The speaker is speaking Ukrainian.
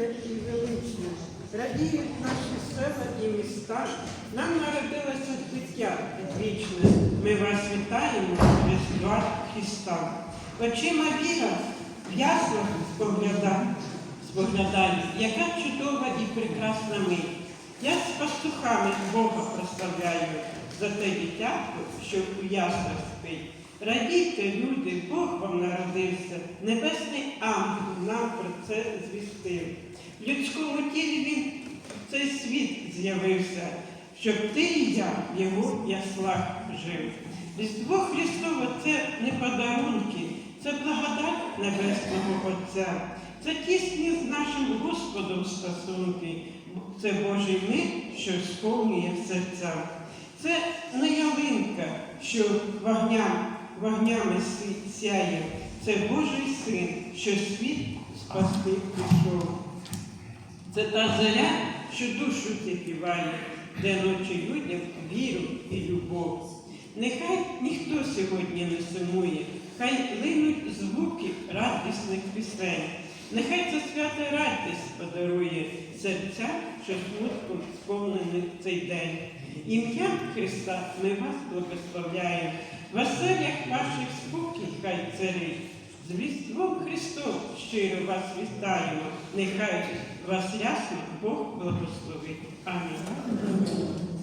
священне і величне. Радіють наші села і міста. Нам народилося дитя вічне. Ми вас вітаємо Різдва Христа. Очима віра ясно споглядає, споглядає, яка чудова і прекрасна мить. Я з пастухами Бога прославляю за те дитятко, що у яслах спить. Радійте, люди, Бог вам народився, небесний ангел нам про це звістив. В людському тілі він цей світ з'явився, щоб ти і я в його яслах жив. Різдво Христово це не подарунки, це благодать Небесного Отця. Це тісні з нашим Господом стосунки, це Божий мир, що сповнює серця. Це не ялинка, що вогням, вогнями сяє. Це Божий син, що світ спасти пішов. Це та заря, що душу зігріває, де ночі людям віру і любов. Нехай ніхто сьогодні не сумує, хай линуть звуки радісних пісень. Нехай це свята радість подарує серця, що смутком сповнений цей день. Ім'я Христа ми вас благословляємо, в оселях ваших спокій хай царить. З Різдвом Христом щиро вас вітаємо. Нехай вас ясно Бог благословить. Амінь.